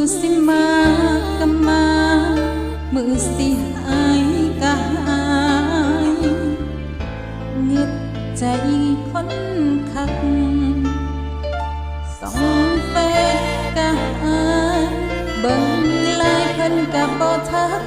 อสิมากะมา มือสิหายกะหายเงึดใจคนคัก สองเฟกกะหายเบิ่งลายเพิ่นกะบ่ทัก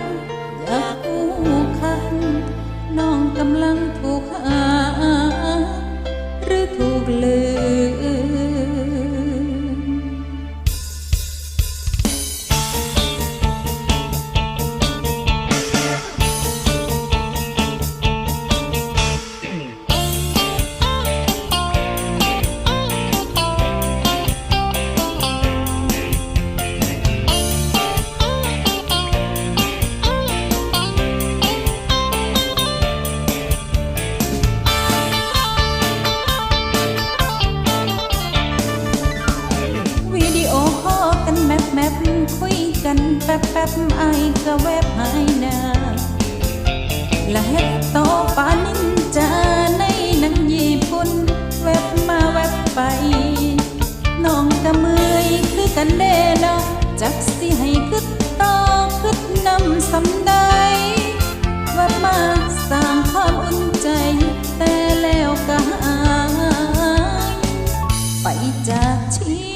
บแป๊บไอก็แวบหายหน้าและเฮ็ดโตอปานินจาในหนังญี่ปุ่นแวบมาแวบไปน้องก็เมื่อยคือกันเด้เนาะจักสิให้คึดต่อคึดนำสำใดแวบมาสร้างความอุ่นใจ แต่แล้วก็หายไปจากชี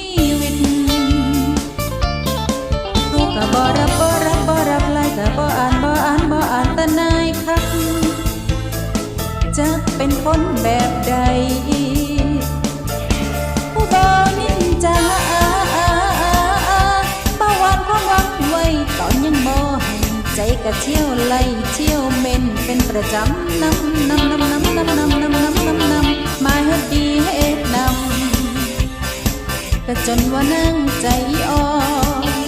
คนแบบใดผู้บ่าวนินจาประวัติความหวังไว้ตอนยังบ่ให้ใจก็เที่ยวไล่เที่ยวเม่นเป็นประจำนำนำนำนำนำนำนำนำนำนำมาเฮ็ดดีเฮ็ดนำก็จนว่านั่งใจอ่อน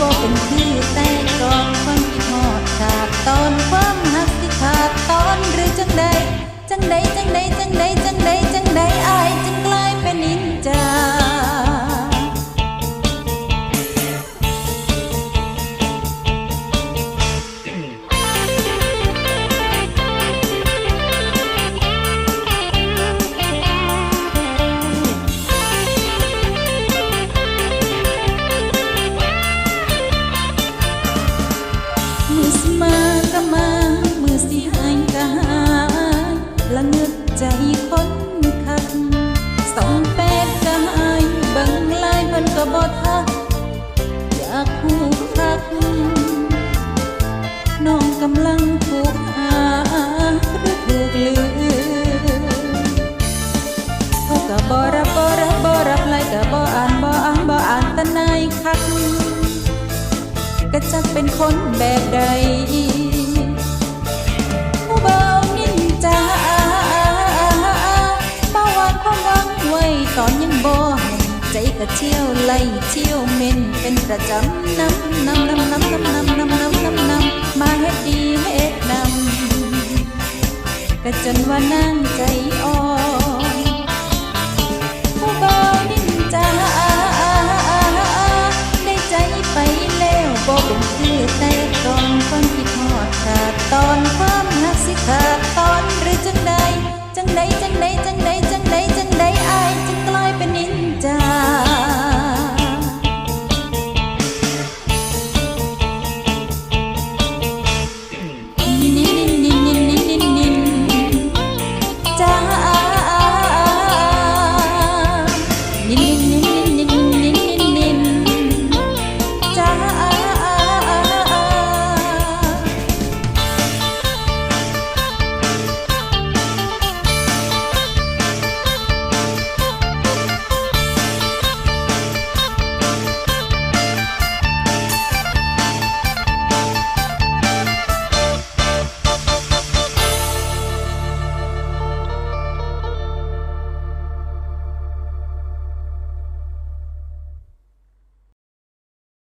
บ่เป็นคือแต่ก่อนความคิดฮอดขาดตอนความหักที่ขาดตอนหรือจังใดจังใดจังใดจังใดจังใด จะเป็นคนแบบใดผู้เบานินจาเป้าวานความหวังไว้ตอนยังบ่ให้ใจก็เที่ยวไล่เที่ยวเม่นเป็นประจำนำนำนำนำนำนำนำนำนำนำมาเฮ็ดดีเฮ็ดนำก็จนว่านั่งใจอ่